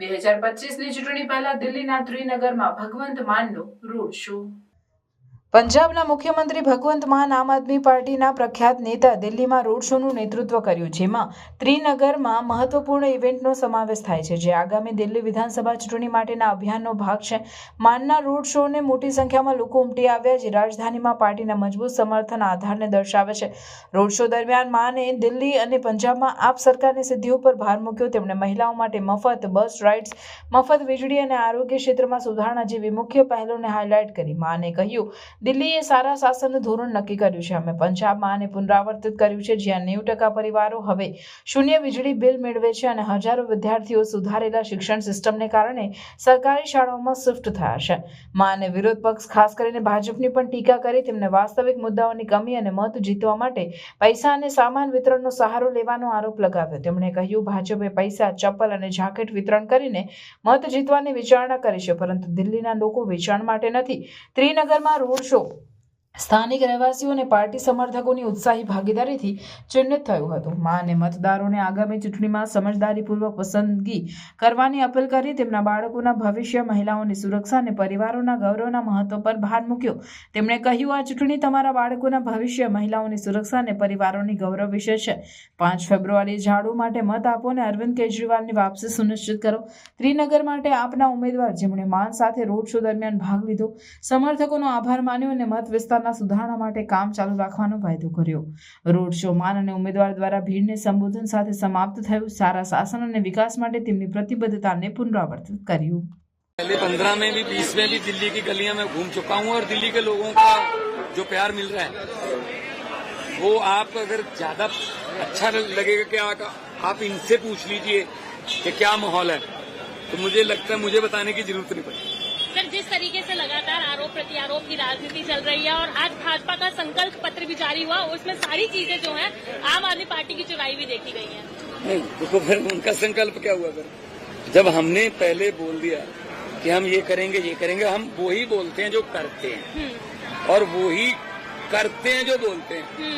બે હજાર પચીસની ચૂંટણી પહેલા દિલ્હીના ત્રિનગરમાં ભગવંત માનનો રોડ શો. પંજાબના મુખ્યમંત્રી ભગવંત માન આમ આદમી પાર્ટીના પ્રખ્યાત નેતા દિલ્હીમાં રોડ શોનું નેતૃત્વ કર્યું, જેમાં ત્રિનગરમાં મહત્વપૂર્ણ ઇવેન્ટનો સમાવેશ થાય છે, જે આગામી દિલ્હી વિધાનસભા ચૂંટણી માટેના અભિયાનનો ભાગ છે. માનના રોડ શોને મોટી સંખ્યામાં લોકો ઉમટી આવ્યા, જે રાજધાનીમાં પાર્ટીના મજબૂત સમર્થન આધારને દર્શાવે છે. રોડ શો દરમિયાન માને દિલ્હી અને પંજાબમાં આપ સરકારની સિદ્ધિઓ પર ભાર મૂક્યો. તેમણે મહિલાઓ માટે મફત બસ રાઇડ્સ, મફત વીજળી અને આરોગ્ય ક્ષેત્રમાં સુધારણા જેવી મુખ્ય પહેલોને હાઇલાઇટ કરી. માને કહ્યું દિલ્હીએ સારા શાસનનું ધોરણ નક્કી કર્યું છે. અમે પંજાબમાં આને પુનરાવર્તિત કર્યું છે. જ્યાં નેવું ટકા પરિવારો હવે શૂન્ય વીજળી બિલ મેળવે છે અને હજારો વિદ્યાર્થીઓ સુધારેલા શિક્ષણ સિસ્ટમને કારણે સરકારી શાળાઓમાં શિફ્ટ થયા છે. માને વિરોધ પક્ષ ખાસ કરીને ભાજપની પણ ટીકા કરી તેમને વાસ્તવિક મુદ્દાઓની કમી અને મત જીતવા માટે પૈસા અને સામાન વિતરણનો સહારો લેવાનો આરોપ લગાવ્યો. તેમણે કહ્યું, ભાજપે પૈસા, ચપ્પલ અને જાકેટ વિતરણ કરીને મત જીતવાની વિચારણા કરી છે, પરંતુ દિલ્હીના લોકો વેચાણ માટે નથી. ત્રિનગરમાં રોડ શો સ્થાનિક રહેવાસીઓ અને પાર્ટી સમર્થકોની ઉત્સાહી ભાગીદારીથી ચિહ્નિત થયું હતું. મા મતદારોને આગામી ચૂંટણીમાં સમજદારીપૂર્વક પસંદગી કરવાની અપીલ કરી તેમના બાળકોના ભવિષ્ય, મહિલાઓની સુરક્ષા અને પરિવારોના ગૌરવના મહત્વ પર ભાર મૂક્યો. તેમણે કહ્યું, આ ચૂંટણી તમારા બાળકોના ભવિષ્ય, મહિલાઓની સુરક્ષા અને પરિવારોની ગૌરવ વિશે છે. પાંચ ફેબ્રુઆરી ઝાડુ માટે મત આપો અને અરવિંદ કેજરીવાલની વાપસી સુનિશ્ચિત કરો. ત્રિનગર માટે આપના ઉમેદવાર. જેમણે માન સાથે રોડ શો દરમિયાન ભાગ લીધો. સમર્થકોનો આભાર માન્યો અને મત વિસ્તારના સુધારણા માટે કામ ચાલુ રાખવાનો વાયદો કર્યો રોડ શો માન અને ઉમેદવાર દ્વારા ભીડને સંબોધન સાથે સમાપ્ત થયું સારા શાસન અને વિકાસ માટે તેમની પ્રતિબદ્ધતાને પુનરાવર્તિત કર્યું पहले पंद्रह में भी बीस में भी दिल्ली की गलियां में घूम चुका हूं और दिल्ली के लोगों का जो प्यार मिल रहा है वो आप अगर ज्यादा अच्छा लगेगा कि आप, आप इनसे पूछ लीजिए कि क्या माहौल है तो मुझे लगता है मुझे बताने की जरूरत नहीं पड़ेगी सर जिस तरीके से लगातार आरोप प्रत्यारोप की राजनीति चल रही है और आज भाजपा का संकल्प पत्र भी जारी हुआ उसमें सारी चीज़ें जो है आम आदमी पार्टी की चुराई भी देखी गई है। नहीं देखो फिर उनका संकल्प क्या हुआ फिर? जब हमने पहले बोल दिया कि हम ये करेंगे ये करेंगे हम वो ही बोलते हैं जो करते हैं। और वो ही करते हैं जो बोलते हैं।